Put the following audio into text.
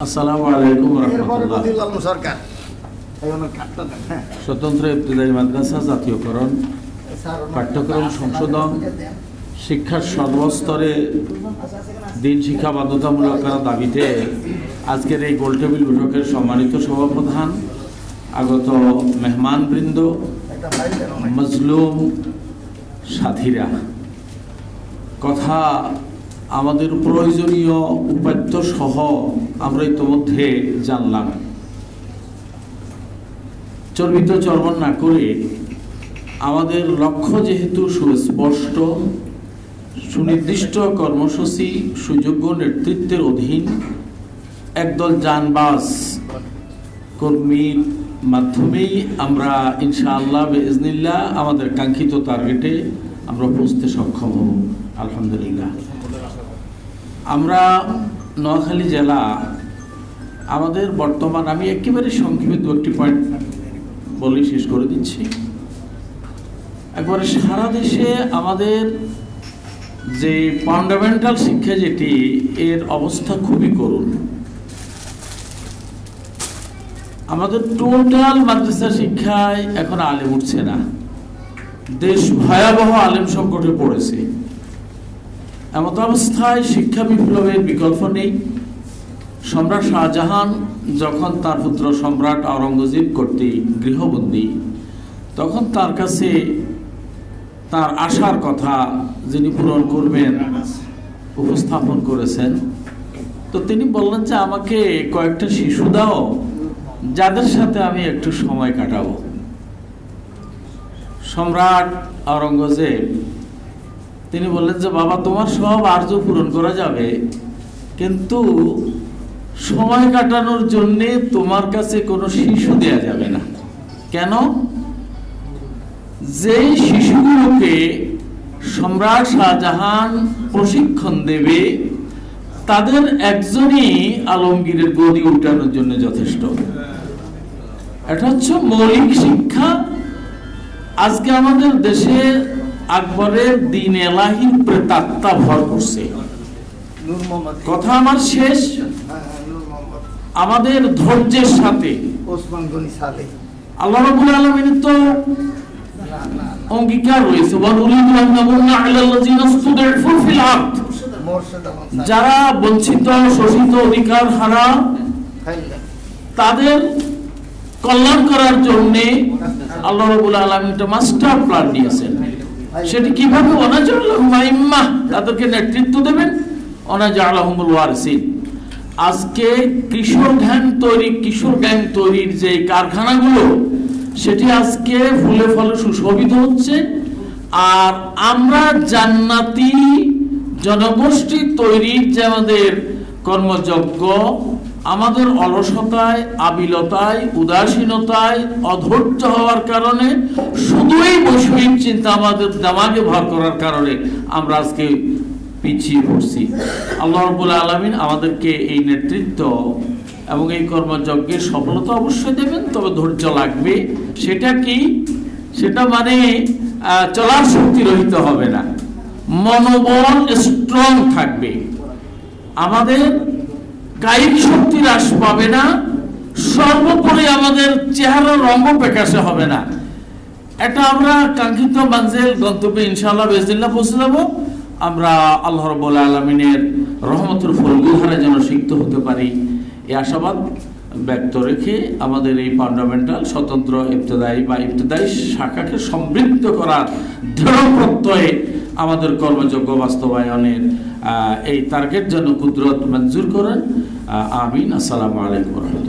আসসালামু আলাইকুম রহমতুল্লাহ সরকার হ্যাঁ। স্বতন্ত্র ইবতদায়ী মাদ্রাসা জাতীয়করণ পাঠ্যক্রম সংশোধন। শিক্ষার সর্বস্তরে দিন শিক্ষা বাধ্যতামূলক করার দাবিতে আজকের এই গোলটেবিল বৈঠকের সম্মানিত সভাপ্রধান আগত মেহমানবৃন্দ। মজলুম সাথীরা কথা আমাদের প্রয়োজনীয় উপাত্য সহ আমরা ইতোমধ্যে জানলাম। চর্বিত চর্বণ না করে আমাদের লক্ষ্য যেহেতু সুস্পষ্ট, সুনির্দিষ্ট কর্মসূচি, সুযোগ্য নেতৃত্বের অধীন একদল যানবাস কর্মীর মাধ্যমেই আমরা ইনশাআল্লাহ বেজনিল্লাহ আমাদের কাঙ্ক্ষিত টার্গেটে আমরা পৌঁছতে সক্ষম হব, আলহামদুলিল্লাহ। আমরা নোয়াখালী জেলা আমাদের বর্তমান, আমি একেবারে সংক্ষেপে দু একটি পয়েন্ট বলেই শেষ করে দিচ্ছি। একবারে সারা দেশে আমাদের যে ফান্ডামেন্টাল শিক্ষা যেটি, এর অবস্থা খুবই করুণ। আমাদের টোটাল মাদ্রাসা শিক্ষায় এখন আলেম উঠছে না। দেশ ভয়াবহ আলেম সংকটে পড়েছে। এমত অবস্থায় শিক্ষা বিপ্লবের বিকল্প নেই। সম্রাট শাহজাহান যখন তার পুত্র সম্রাট আওরঙ্গজেব কর্তৃক গৃহবন্দী, তখন তার কাছে তার আশার কথা যিনি পূরণ করবেন উপস্থাপন করেছেন, তো তিনি বললেন যে আমাকে কয়েকটা শিশু দাও, যাদের সাথে আমি একটু সময় কাটাবো। সম্রাট আওরঙ্গজেব, তিনি বললেন যে বাবা, তোমার সব আর্য পূরণ করা যাবে, কিন্তু সময় কাটানোর জন্য তোমার কাছে কোনো শিশু দেয়া যাবে না। কেন? যে শিশুগুলোকে সম্রাট শাহজাহান প্রশিক্ষণ দেবে, তাদের একজনই আলমগীরের গদি উঠানোর জন্য যথেষ্ট। এটা হচ্ছে মৌলিক শিক্ষা। আজকে আমাদের দেশে আকবরের দিন এলাহির প্রেতাত্মা ভর করছে। কথা আমার শেষ। হ্যাঁ, হ্যাঁ। আমাদের ধৈর্যের সাথে। ওসমান গনি সালে। আল্লাহ রাব্বুল আলামিন তো। অঙ্গীকার রয়েছে। আলাল্লাযিনা ফিল আরদ। যারা বঞ্চিত শোষিত অধিকার হারা তাদের কল্যাণ করার জন্য আল্লাহ রাব্বুল আলামিন একটা মাস্টার প্ল্যান নিয়েছেন সেটি কীভাবে আইম্মা তাদেরকে নেতৃত্ব দেবেন? ওয়ারিসিন। আজকে কিশোর জ্ঞান তৈরি, কিশোর জ্ঞান তৈরির যে কারখানাগুলো, সেটি আজকে ফুলে ফলে সুশোভিত হচ্ছে। আর আমরা জান্নাতি জনগোষ্ঠী তৈরির যে আমাদের কর্মযজ্ঞ, আমাদের অলসতায়, আবিলতায়, উদাসীনতায় অধৈর্য হওয়ার কারণে, শুধুই বৈষয়িক চিন্তা আমাদের দামাগে ভর করার কারণে আমরা আজকে পিছিয়ে পড়ছি। আল্লাহ রবুল আলমিন আমাদেরকে এই নেতৃত্ব এবং এই কর্মযজ্ঞের সফলতা অবশ্যই দেবেন, তবে ধৈর্য লাগবে। সেটা কি? সেটা মানে চলার শক্তি রহিত হবে না। মনোবল স্ট্রং থাকবে। আমাদের কায়িক শক্তি হ্রাস পাবে না, সর্বোপরি আমাদের চেহারা রঙ প্রকাশে হবে না। এটা আমরা কাঙ্ক্ষিত মানজিল গন্তব্যে ইনশাল্লাহ বেজদিল্লাহ পৌঁছে যাব। আমরা আল্লাহ রব্বুল আলমিনের রহমতুল ফলগুহারে যেন সিক্ত হতে পারি। এই আশাবাদ ব্যক্ত রেখে আমাদের এই ফান্ডামেন্টাল স্বতন্ত্র ইবতদায়ী বা ইবতদায়ী শাখাকে সমৃদ্ধ করার দৃঢ় প্রত্যয়ে আমাদের কর্মযোগ্য বাস্তবায়নের এই টার্গেট যেন কুদরত মঞ্জুর করেন। আমিন। আসসালামু আলাইকুম রহমতুল্লাহ।